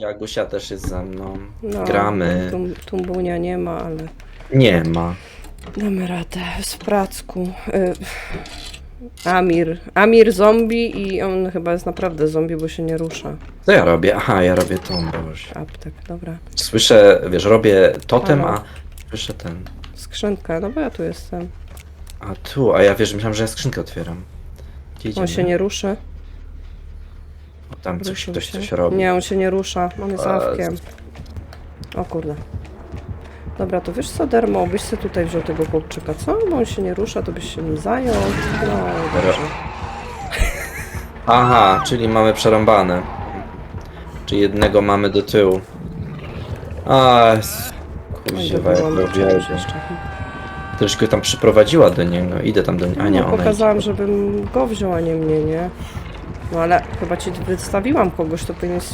Tak, Jagusia też jest ze mną. No, Gramy. Tum, tumbunia nie ma, ale Nie ma. damy radę. Z pracku. Y, Amir. Amir zombie i on chyba jest naprawdę zombie, bo się nie rusza. Co ja robię? Aha, ja robię tą, boże. Aptek, dobra. Słyszę, wiesz, robię totem, a słyszę ten. Skrzynka, no bo ja tu jestem. A tu, a ja wiesz, myślałem, że ja skrzynkę otwieram. Gdzie On idziemy? się nie ruszy. Tam coś, Ruszył ktoś się. coś robi. Nie, on się nie rusza. On jest A, awkiem. O kurde. Dobra, to wiesz co, Dermo, byś sobie tutaj wziął tego chłopczyka, co? Bo on się nie rusza, to byś się nim zajął. No, dobrze. Aha, czyli mamy przerąbane. Czy jednego mamy do tyłu. A, kuźwa, jak. Też go tam przyprowadziła do niego. Idę tam do niego. A nie, no, ona pokazałam, idzie. żebym go wziął, a nie mnie, nie? No ale chyba ci wystawiłam kogoś, to powinieneś...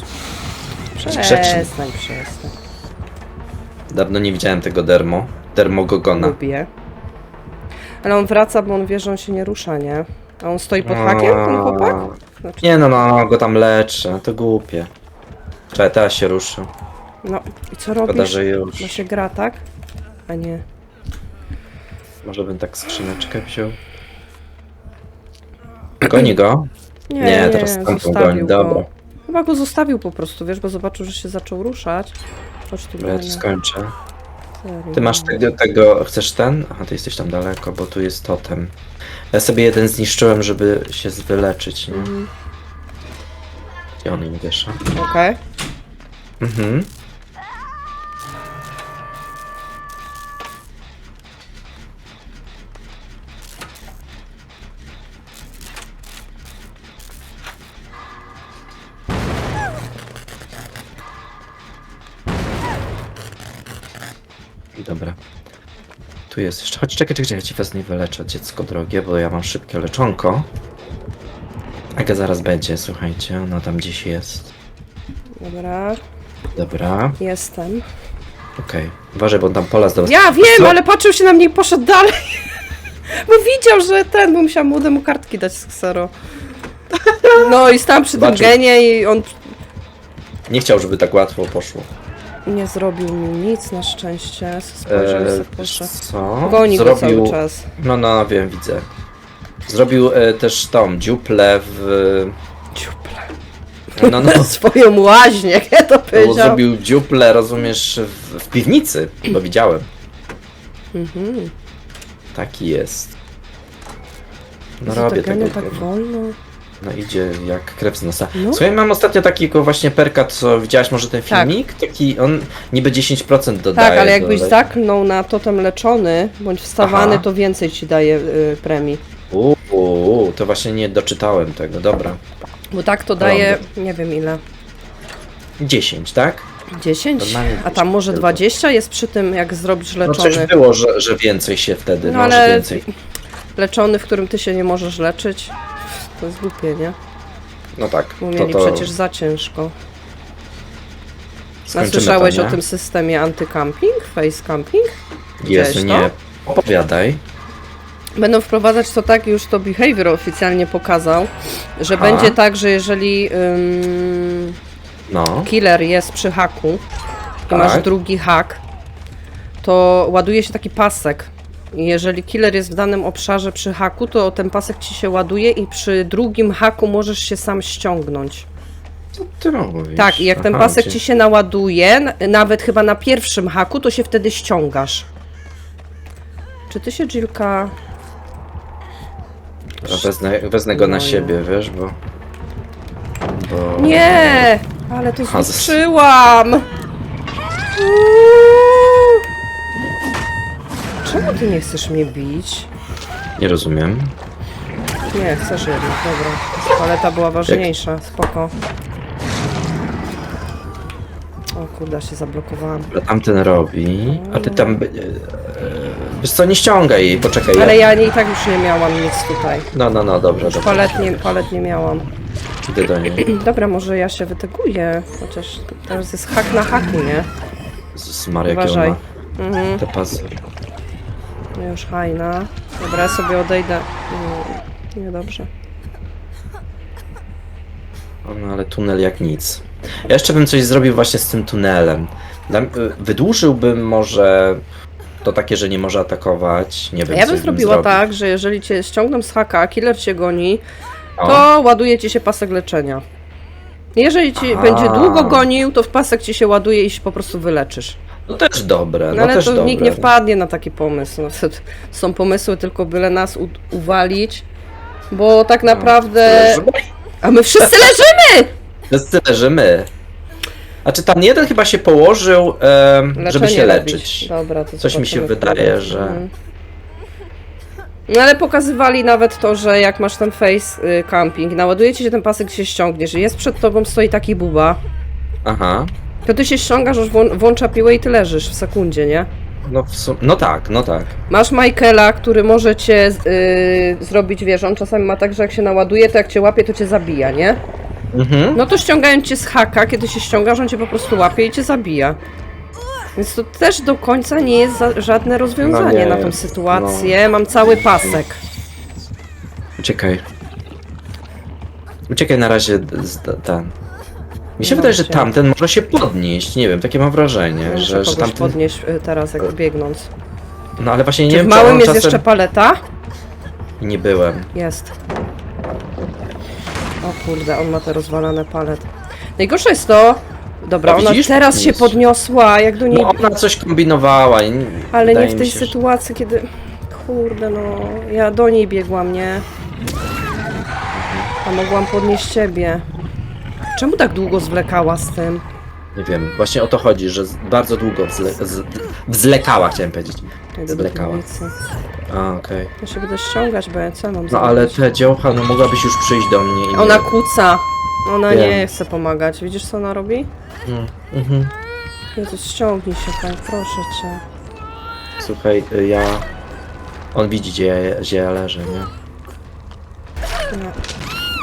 Grzeczny. Przestań, przestań. Dawno nie widziałem tego dermo. Dermogogona. Lubię. Ale on wraca, bo on wie, że on się nie rusza, nie? A on stoi pod hakiem, ten chłopak? Znaczy, Nie no, no, go tam leczę. To głupie. Czekaj, teraz się ruszył. no i co Szkoda, robisz? że już. No się gra, tak? A nie. Może bym tak skrzyneczkę wziął. Goni go? Nie, Nie, nie, teraz tamtą zostawił goni, go. dobra. Chyba go zostawił po prostu, wiesz, bo zobaczył, że się zaczął ruszać. Chodź tu, Dobra, ja to skończę. Serio. Ty masz tego, tego, chcesz ten? Aha, ty jesteś tam daleko, bo tu jest totem. Ja sobie jeden zniszczyłem, żeby się wyleczyć, nie? Mhm. Gdzie on im wiesza? Okej. Mhm. Tu jest jeszcze. Chodź, czekaj, czekaj, czekaj, ja ci wezmę i wyleczę dziecko drogie, bo ja mam szybkie leczonko. Aga zaraz będzie, słuchajcie, ona tam gdzieś jest. Dobra, Dobra, jestem. okej. Uważaj, bo on tam pola zdobył. Ja wiem, ale patrzył się na mnie i poszedł dalej. Bo widział, że ten, bo musiał młodemu kartki dać z ksero. No i stałem przy tym Zobaczył. genie i on Nie chciał, żeby tak łatwo poszło. Nie zrobił mi nic na szczęście. Sobie poszedł. co? Goni go Zrobił... cały czas. No, no, wiem, widzę. Zrobił e, też tą dziuplę w... Dziuple. No, no, Swoją łaźnię, jak ja to no powiedział. zrobił dziuplę, rozumiesz, w, w piwnicy, bo widziałem. Mhm. Taki jest. No Jezu, robię tego. tak wolno. No idzie jak krew z nosa. No. Słuchaj, mam ostatnio takiego właśnie perka, co widziałaś może ten Tak. filmik? Taki, on niby 10% dodaje. Tak, ale jakbyś do... zaknął na totem leczony, bądź wstawany, Aha. to więcej ci daje y, premii. Uuu, to właśnie nie doczytałem tego, dobra. Bo tak to daje, nie wiem ile, 10, tak? 10? Normalnie A tam może tylko. 20 jest przy tym, jak zrobisz No coś leczony. było, że, że więcej się wtedy, No no, że ale więcej. leczony, w którym ty się nie możesz leczyć. To jest głupie, nie? No tak, Bo to mieli to przecież za ciężko. A słyszałeś to, o tym systemie antycamping? Face camping? Jezu, Widziałeś nie, opowiadaj. Będą wprowadzać to tak, już to Behavior oficjalnie pokazał, że Aha. będzie tak, że jeżeli ym, No, killer jest przy haku i Tak. masz drugi hak, to ładuje się taki pasek. Jeżeli killer jest w danym obszarze przy haku, to ten pasek ci się ładuje i przy drugim haku możesz się sam ściągnąć. co ty robisz? Tak, i jak ten Aha, pasek ci się naładuje, n- nawet chyba na pierwszym haku, to się wtedy ściągasz. Czy ty się, Jilka... Dobra, Wezmę, wezmę go na No, siebie, wiesz, bo... bo... Nie! Ale to z- zniszczyłam! Czemu ty nie chcesz mnie bić? Nie rozumiem. Nie, chcesz jednak, dobra. Paleta była ważniejsza, spoko. O kurde, się zablokowałam. Dobra, Tamten robi, a ty tam... e, e, Wiesz co, nie ściągaj jej, poczekaj. Ale ja nie, i tak już nie miałam nic tutaj. No, no, no, dobrze, dobrze. Palet nie, palet nie miałam. Idę do niej. Dobra, może ja się wyteguję, chociaż teraz jest hak na haku, nie? Z Maria, jakie on Uważaj. ma Mhm. te pasy. No Już hajna. Dobra, ja sobie odejdę. Nie, Niedobrze. No, ale tunel jak nic. Ja jeszcze bym coś zrobił właśnie z tym tunelem. Dla- y, Wydłużyłbym może to takie, że nie może atakować. Nie wiem, Ja bym zrobiła zrobił. tak, że jeżeli cię ściągną z haka, a killer cię goni, O, to ładuje ci się pasek leczenia. Jeżeli ci Aha. będzie długo gonił, to w pasek ci się ładuje i się po prostu wyleczysz. No też dobre, No, no, ale też to dobre. nikt nie wpadnie na taki pomysł. No, to, to są pomysły tylko byle nas u, uwalić, bo tak naprawdę... A my wszyscy leżymy! Wszyscy leżymy. A czy tam jeden chyba się położył, em, żeby Leczenie się robić. leczyć? Dobra, to Coś mi się zobaczymy, wydaje, że- Mhm. No ale pokazywali nawet to, że jak masz ten face y, camping, naładuje ci się ten pasek, się ściągniesz i jest przed tobą stoi taki buba, Aha. To ty się ściągasz, włą- włącza piłę i ty leżysz w sekundzie, nie? No, w sum- no tak, no tak. Masz Michaela, który może cię y, zrobić, wiesz, on czasami ma tak, że jak się naładuje, to jak cię łapie, to cię zabija, nie? Mhm. No to ściągając cię z haka, kiedy się ściągasz, on cię po prostu łapie i cię zabija. Więc to też do końca nie jest za, żadne rozwiązanie No nie na tą jest, sytuację. Mam cały pasek. Uciekaj. Uciekaj na razie z, ten. Mi się No wydaje, że właśnie. tamten może się podnieść. Nie wiem, takie mam wrażenie, Muszę że, że kogoś tamten. podnieść y, teraz, jak biegnąc. No ale właśnie nie Czy w wiem, czy małym on jest czasem... jeszcze paleta? Nie byłem. Jest. O kurde, on ma te rozwalane palet. Najgorsze jest to... Dobra, O, ona widzisz? teraz się Jest. podniosła, jak do niej... No ona coś kombinowała. i nie- Ale nie wydaje w mi tej się, że- sytuacji, kiedy... Kurde no, ja do niej biegłam, nie? A mogłam podnieść ciebie. Czemu tak długo zwlekała z tym? Nie wiem, właśnie o to chodzi, że z- bardzo długo wzle... z... wzlekała, chciałem powiedzieć. Idę do Zwlekała. piwnicy. A, okej. Ja się będę ściągać, bo ja co mam No ale zrobić? te dziołcha, no mogłabyś już przyjść do mnie i... Ona kuca. Ona Wiem. nie chce pomagać. Widzisz, co ona robi? Mm, Mhm. Jezus, ściągnij się, tak, proszę cię. Słuchaj, y, ja... On widzi, gdzie ja, gdzie ja leżę, nie? Nie.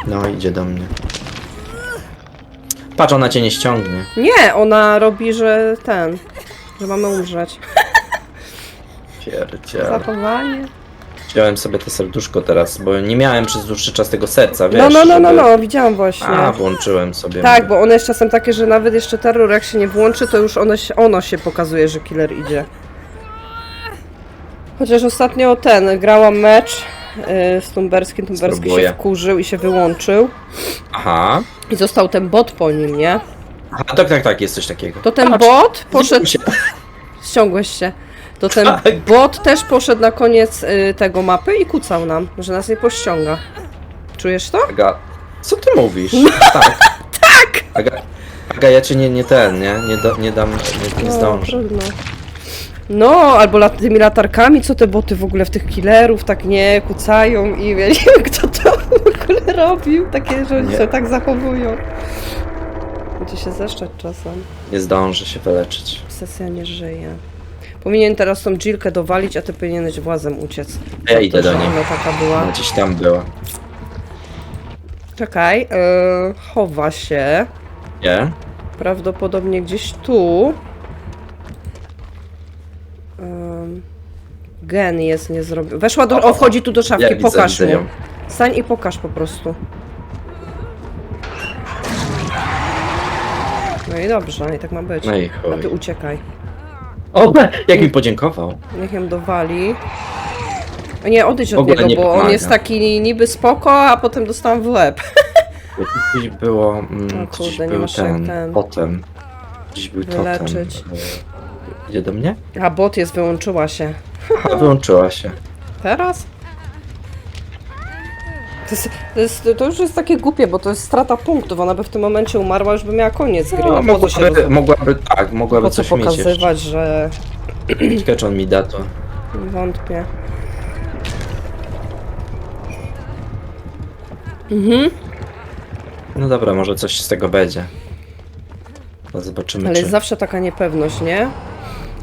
No, idzie do mnie. Patrz, ona cię nie ściągnie. Nie, ona robi, że ten, że mamy umrzeć. Pierdziele. Zachowanie. Wziąłem sobie to serduszko teraz, bo nie miałem przez dłuższy czas tego serca, wiesz? No, no, no, no, żeby- no, widziałam właśnie. A, włączyłem sobie. Tak, bo one jest czasem takie, że nawet jeszcze terror jak się nie włączy, to już ono się, ono się pokazuje, że killer idzie. Chociaż ostatnio ten, grałam mecz z Tumberskim, Tumberski Spróbuję. się wkurzył i się wyłączył. Aha. I został ten bot po nim, nie? Aha, tak, tak, tak, jest coś takiego. To ten Patrz, bot poszedł... się. Ściągłeś się. To ten Tak. bot też poszedł na koniec y, tego mapy i kucał nam, że nas nie pościąga. Czujesz to? Aga, co ty mówisz? Tak. tak! Aga, Aga, ja cię nie, nie ten, nie? Nie, do, nie dam, nie, nie No, zdążę. trudno. No, albo lat, tymi latarkami, co te boty w ogóle w tych killerów tak nie kucają i ja nie wiem, kto to w ogóle robił. Takie, że oni Nie. się tak zachowują. Będzie się zeszczać czasem. Nie zdążę się wyleczyć. Sesja nie żyje. Powinien teraz tą Jillkę dowalić, a ty powinieneś włazem uciec. Ja idę To, do niej. Ona taka była. Ona gdzieś tam była. Czekaj, yy, chowa się. Nie? Prawdopodobnie gdzieś tu. Ym, gen jest nie zrobiony. Weszła do. O, wchodzi tu do szafki, Ja widzę, pokaż widzę mu. ją. Stań i pokaż po prostu. No i dobrze, i tak ma być. No i A ty uciekaj. O, jak mi podziękował. Niech ją dowali. O Nie, odejdź W od ogóle niego, nie bo on pomaga. jest taki niby spoko, a potem dostałam w łeb. Gdzieś było. Mm, O gdzieś kurde, nie był masz jak ten. ten Potem. Gdzieś był wyleczyć. totem. Idzie do mnie? A bot jest, wyłączyła się. A wyłączyła się. Teraz? To, jest, to, jest, to już jest takie głupie, bo to jest strata punktów. Ona by w tym momencie umarła, już by miała koniec gry. No, po co się mogłaby, roz... mogłaby, tak, mogłaby po co coś mieć jeszcze. pokazywać, że Ciekawe, czy on mi da to. wątpię. Mhm. No dobra, może coś z tego będzie. No zobaczymy, Ale czy... jest zawsze taka niepewność, nie?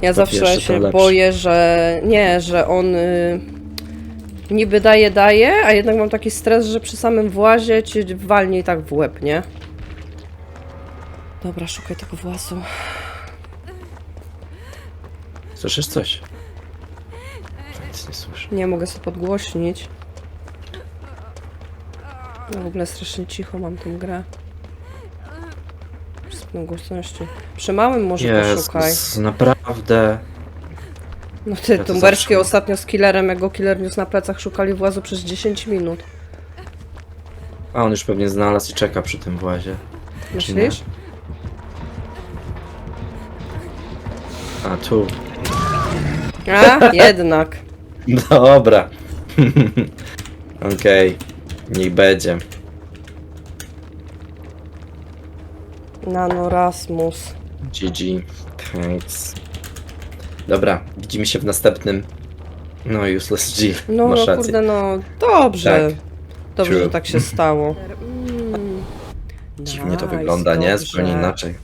Ja zawsze to się boję, że nie, że on y, niby daje, daje, a jednak mam taki stres, że przy samym włazie ci walnie i tak w łeb, nie? Dobra, szukaj tego włazu. Słyszysz coś? Nic nie słyszę. Nie mogę sobie podgłośnić. No w ogóle strasznie cicho mam tę grę. Na głośności. Przy małym może poszukaj. Jezus, naprawdę. No ty, Ja to Tumberski zawsze- ostatnio z killerem, jego killer niósł na plecach, szukali włazu przez 10 minut. A on już pewnie znalazł i czeka przy tym włazie. Czy nie? Myślisz? A tu. A, jednak. Dobra. Okej. Niech będzie. Nanorasmus. GG. Thanks. Dobra, widzimy się w następnym. No, useless G. No, Masz no rację. kurde, no dobrze. Tak. Dobrze, True. że tak się stało. Mm. Dziwnie to Nice, wygląda, nie? dobrze. Zupełnie inaczej.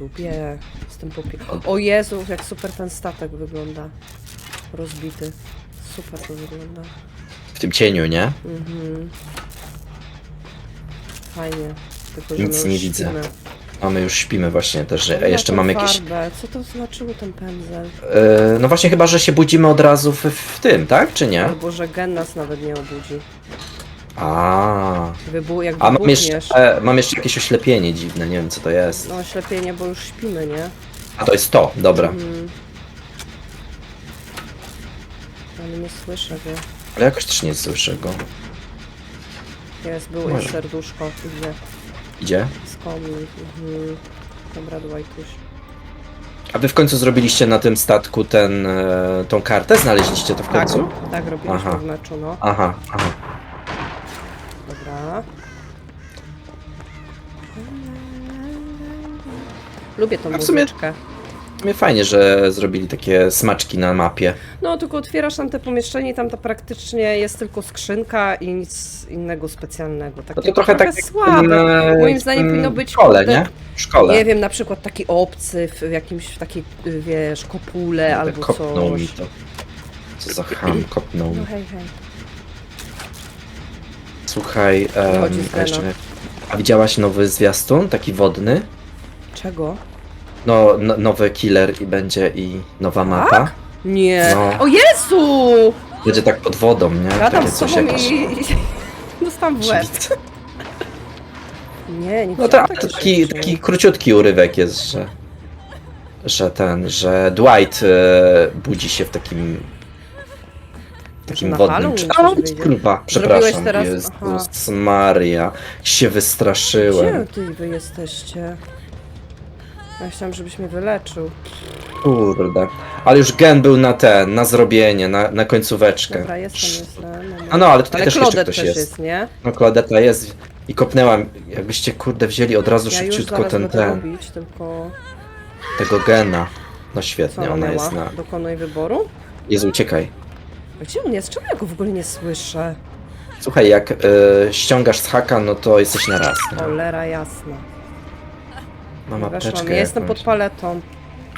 Lubię. Jestem popie... O Jezu, jak super ten statek wygląda. Rozbity. Super to wygląda. W tym cieniu, nie? Mhm. Fajnie. Tylko, że Nic nie widzę. śpimy. A my już śpimy właśnie też, że jeszcze mamy jakieś... farbę. Co to znaczyło ten pędzel? Yy, no właśnie chyba, że się budzimy od razu w, w tym, tak? Czy nie? Albo że gen nas nawet nie obudzi. A, A mam jeszcze, mam jeszcze jakieś oślepienie dziwne, nie wiem co to jest. No oślepienie, bo już śpimy, nie? A to jest to, dobra. Mhm. Ale nie słyszę go. Ale jakoś też nie słyszę go. Jest, było Może. jest serduszko. Idzie. Idzie? Z komni. Mhm. Dobra. A wy w końcu zrobiliście na tym statku ten, e, tą kartę? Znaleźliście to w Tak, końcu? tak robiliśmy Aha. w meczu, no. Aha, aha. Dobra. Lubię tą A w sumie- muzyczkę. Mnie fajnie, że zrobili takie smaczki na mapie. No, tylko otwierasz tam te pomieszczenie i tam to praktycznie jest tylko skrzynka i nic innego specjalnego. Takie No to trochę tak jak słabe. w e, Moim zdaniem w powinno być, szkole, kurde, nie? W szkole. Nie wiem, na przykład taki obcy w jakimś w takiej, y, wiesz, kopule albo Kopnął coś. mi to. Co za ham, kopnął mi. No hej, hej. Słuchaj, em, Wychodzi z a jeszcze... A widziałaś nowy zwiastun, taki wodny? Czego? No, no nowy killer i będzie i nowa mapa. Nie. No. O Jezu! Będzie tak pod wodą, nie? Gadam z jakieś- i... i... Dostałam w łeb. Nie, nie No chciałam to taki, rzeczy. taki króciutki urywek jest, że, że ten, że Dwight e, budzi się w takim takim na wodnym... Czy, a, wyjdzie. kurwa, przepraszam, teraz- Jezus aha. Maria, się wystraszyłem. Gdzie ty wy jesteście? Ja chciałam, żebyś mnie wyleczył. Kurde. Ale już gen był na ten, na zrobienie, na, na końcóweczkę. Dobra, jestem, jestem. A no, ale tutaj Ale też jeszcze Claudette ktoś też jest. jest, nie? No Claudeta jest i kopnęłam. Jakbyście kurde wzięli od razu Ja już szybciutko zaraz ten, będę ten, robić, tylko... tego gena. No Co świetnie, ona ona miała? jest na... Dokonuj wyboru? Jezu, uciekaj. Gdzie on jest? Czemu ja go w ogóle nie słyszę? Słuchaj, jak y, ściągasz z haka, no to jesteś na raz. Nie? Cholera jasna. Mam Weszłam. apteczkę Ja jestem jakąś. pod paletą.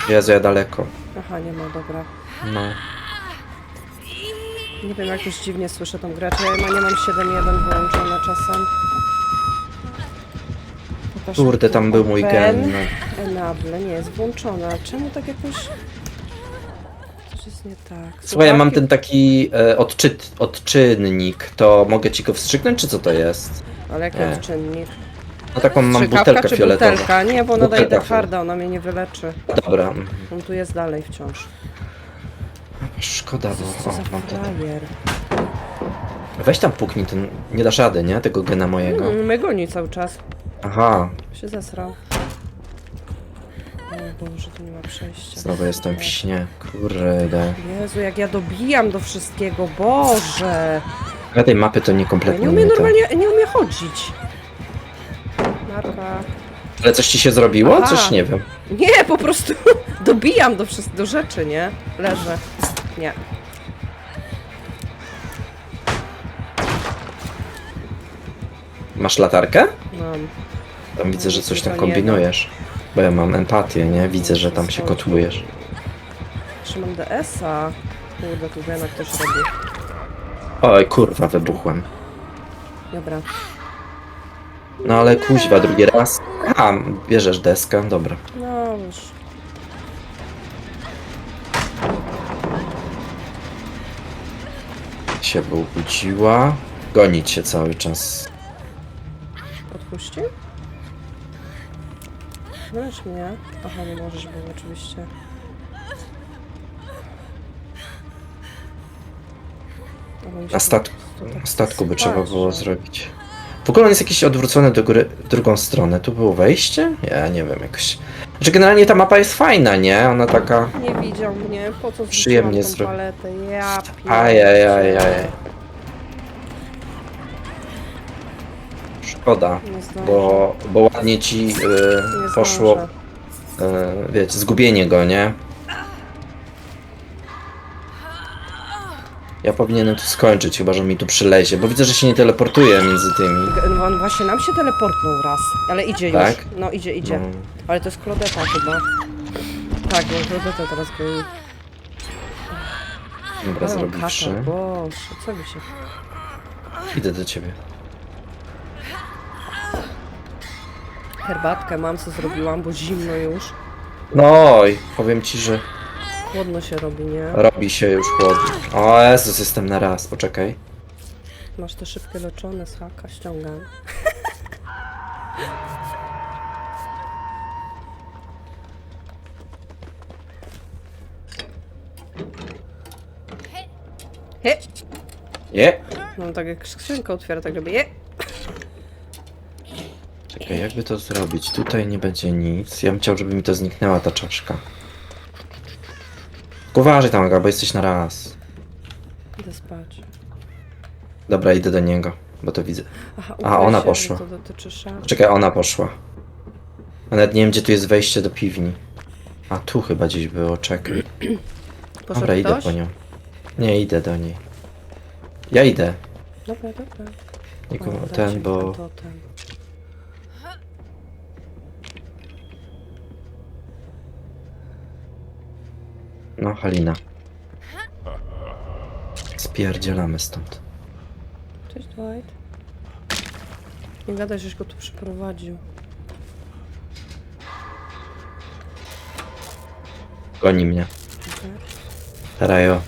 Jezu, ja daleko. Aha, nie ma, dobra. No. Nie wiem, jakoś dziwnie słyszę tą grę. Czy ja nie mam 7.1 wyłączone czasem? Pokaż, Kurde, tam był mój gen. No. Enable nie jest włączona. Czemu tak jakoś... Coś jest nie tak. Słuchaj, ja mam ten taki e, odczyt, odczynnik, to mogę ci go wstrzyknąć, czy co to jest? Ale jaki Nie. odczynnik? No taką mam butelkę czy fioletową. butelka? Nie, bo ona daje Butelka twarda, ona mnie nie wyleczy. Dobra. On tu jest dalej wciąż. Szkoda, Co bo za o, mam to. frajer. Weź tam puknij, ten nie dasz rady, nie? Tego gena mojego. Mm, mnie goni cały czas. Aha, Się zesrał. O Boże, tu nie ma przejścia. znowu jestem w śnie. Kurde. Jezu, jak ja dobijam do wszystkiego, Boże! Ja tej mapy to nie Ja kompletnie nie umiem to. normalnie, nie umiem chodzić. Ale coś ci się zrobiło? Aha. Coś nie wiem. Nie, po prostu dobijam do, wszyst- do rzeczy, nie? Leżę. Nie. Masz latarkę? Mam. Tam widzę, że coś tam kombinujesz. Bo ja mam empatię, nie? Widzę, że tam się kotłujesz. Trzymam DS-a. Kurde, tu wiem, jak ktoś robi. Oj, kurwa, wybuchłem. Dobra. No ale kuźwa, drugi raz. A, bierzesz deskę, dobra. No już. Się obudziła. Gonić się cały czas. Odpuści? wylecz mnie. Aha, nie możesz, bo oczywiście. Na statku, to tak na statku by trzeba było zrobić. W ogóle on jest jakiś odwrócony do góry, w drugą stronę. Tu było wejście? Ja nie wiem, jakoś... Znaczy generalnie ta mapa jest fajna, nie? Ona taka... Nie widział mnie, po co Przyjemnie zrzuciłam tą zro- paletę? Ja Ajajajaj. Szkoda, Nie zdążę. bo, bo ładnie ci y, Nie poszło, zdążę. y, wiecie, zgubienie go, nie? Ja powinienem tu skończyć, chyba że mi tu przylezie, bo widzę, że się nie teleportuje między tymi. No, On właśnie nam się teleportnął raz, ale idzie Tak? już. No idzie, idzie. No. Ale to jest Klodeta chyba. Tak, bo Klodeta teraz goni. Dobra, zrobię trzy. Boże, co mi się... Idę do ciebie. Herbatkę mam, co zrobiłam, bo zimno już. No oj, powiem ci, że Chłodno się robi, nie? robi się już chłodno. O Jezus, jestem na raz, poczekaj. Masz te szybkie leczone z haka, ściągam. He! Je! No tak jak skrzynkę otwiera, tak robię. Je! Czekaj, jakby to zrobić? Tutaj nie będzie nic. Ja bym chciał, żeby mi to zniknęła ta czaszka. Uważaj tam, Aga, bo jesteś na raz. Idę spać. Dobra, idę do niego, bo to widzę. Aha, A, ona się, poszła. To dotyczy szafy. Czekaj, ona poszła. A nawet nie wiem, gdzie tu jest wejście do piwni. A tu chyba gdzieś było, czekaj. Poszedł Dobra, idę ktoś? po nią. Nie, idę do niej. Ja idę. Dobra, dobra. O, dajcie ten, bo... ten totem. No, Halina. Spierdzielamy stąd. Cześć, Dwight. Nie gadaj, żeś go tu przyprowadził. Goni mnie. Okej. Tarajo.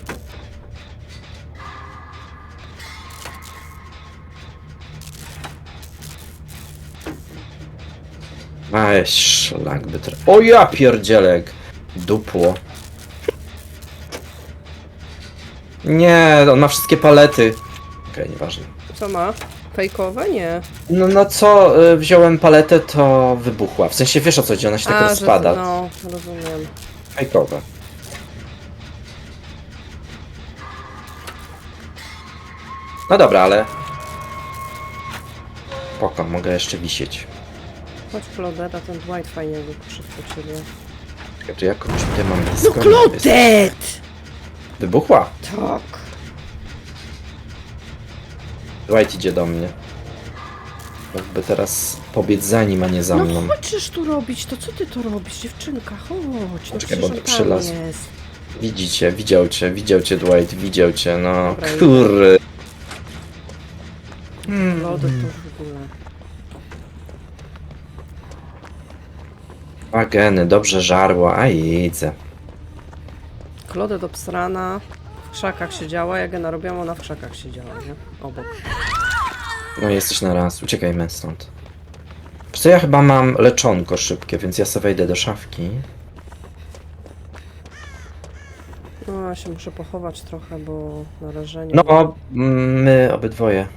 Weź szlak by tra... O ja pierdzielek! Dupło. Nie, on ma wszystkie palety. Okej, nieważne. Co ma? Fejkowe? Nie. No, no co, y, wziąłem paletę, to wybuchła. W sensie wiesz o co chodzi, ona się tak że- rozpada. No, rozumiem. Fajkowe. No dobra, ale... Spoko, mogę jeszcze wisieć. Chodź, Claudette, ten Dwight fajnie poszedł po ciebie. Czekaj, to ja kogoś tutaj mam No, blisko. Wybuchła. Tak. Dwight idzie do mnie. Jakby teraz pobiec za nim, a nie za mną. No chodźesz tu robić, to co ty tu robisz, dziewczynka? Chodź, no Czekaj, bo przecież tu on tam przylazł. jest. Widzicie, widział cię, widział cię Dwight, widział cię, no Dobra, idę. kurry. Claudette to w ogóle. Ageny, dobrze żarło, a idę. Claudette obsrana, w krzakach siedziała, jak ja narobiłam, ona w krzakach siedziała, nie? Obok. No jesteś na raz, uciekajmy stąd. Wiesz Co ja chyba mam leczonko szybkie, więc ja sobie wejdę do szafki. No, ja się muszę pochować trochę, bo narażenie. No, my obydwoje.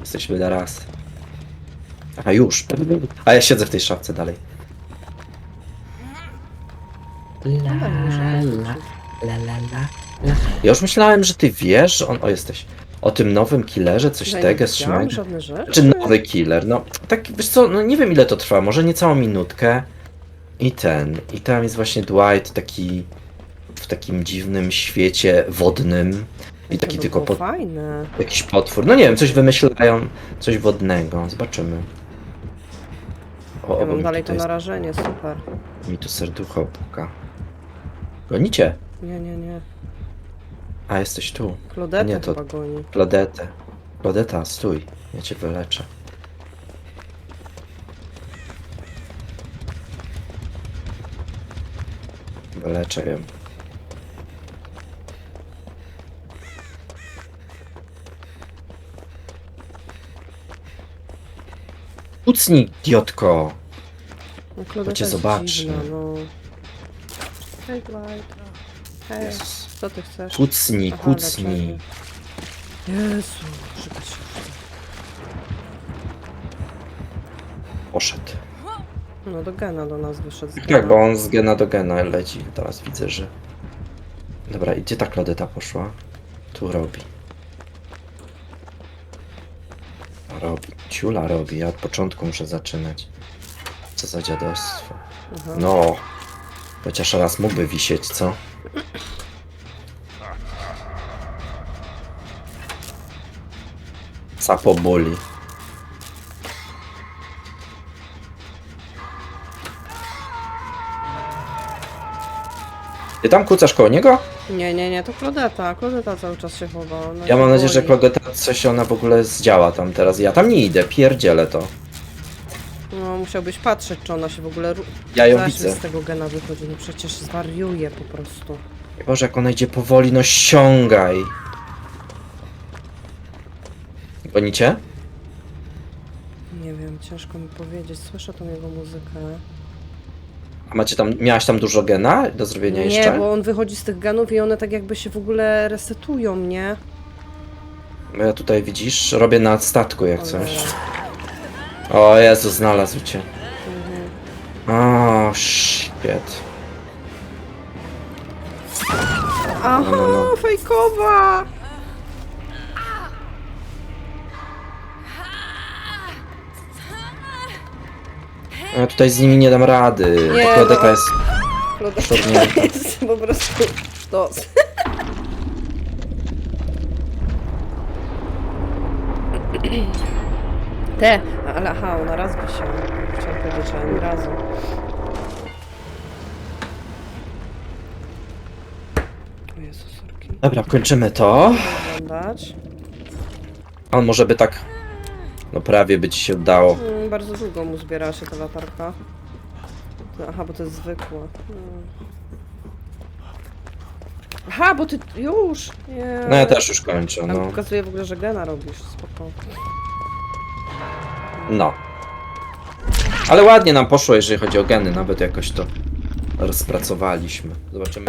Jesteśmy na raz. A już. A ja siedzę w tej szafce dalej. Muszę chodzić. La, la, la, la. Ja już myślałem, że ty wiesz, że on. O, jesteś. O tym nowym killerze, coś Ja nie tego, widziałam trzymaj. żadne rzeczy. Czy nowy killer? No, tak, wiesz co, no nie wiem ile to trwa, może niecałą minutkę. I ten, i tam jest właśnie Dwight taki w takim dziwnym świecie wodnym. I taki to tylko było po, fajne. jakiś potwór. No nie wiem, coś wymyślają, coś wodnego. Zobaczymy. O, Ja bo mam mi dalej to tutaj narażenie, super. mi tu serducho puka. Gonicie? Nie, nie, nie. A, jesteś tu. Claudette Nie, to- chyba goni. Claudette. Claudeta, stój. Ja cię wyleczę. Wyleczę ją. kucnij, idiotko! No, Klodeta Bo cię jest zobaczy. dziwna, no. Hej, Dwight. Hej, Jezus. co ty chcesz? Kucnij, Aha, kucnij. dlaczego? Jezu, żeby się... Poszedł. No do Gena do nas wyszedł. z Tak, Gena. bo on z gena do gena leci. Teraz widzę, że... Dobra, i gdzie ta klodeta poszła? Tu robi. Robi. Ciula robi. Ja od początku muszę zaczynać. Co za dziadostwo. Aha. No. Chociaż raz mógłby wisieć, co? Sapo boli. Ty tam kucasz koło niego? Nie, nie, nie, to Klodeta. Klodeta cały czas się chowa. ona Ja się mam nadzieję, że boi. Coś ona w ogóle zdziała tam teraz. Ja tam nie idę, pierdzielę to. Musiałbyś patrzeć, czy ona się w ogóle... ru- Ja ją Zaś widzę. z tego Gena wychodzi, no przecież zwariuje po prostu. Boże, jak ona idzie powoli, no ściągaj. Gonicie? Nie wiem, ciężko mi powiedzieć. Słyszę tą jego muzykę. A macie tam, miałaś tam dużo gena do zrobienia Nie, jeszcze? bo on wychodzi z tych genów i one tak jakby się w ogóle resetują, nie? Bo ja tutaj widzisz, robię na statku jak Cholera. O Jezu, znalazł cię. O, shit. Aha, No, no, no. fejkowa! Ja tutaj z nimi nie dam rady. Nie, klodeta no. jest Klodeta szurnięta. jest po prostu sztos. Te, ale aha, ona raz by się. Chciałam powiedzieć, że ani razu. O Jezu, sorki. Dobra, kończymy to. Oglądać. On może by tak... No prawie by ci się udało. Mm, bardzo długo mu zbierała się ta latarka. Aha, bo to jest zwykła. Mm. Aha, bo ty już! Nie. No ja też już kończę, no. pokazuje w ogóle, że gena robisz, spoko. No. Ale ładnie nam poszło, jeżeli chodzi o geny, nawet jakoś to rozpracowaliśmy. Zobaczymy.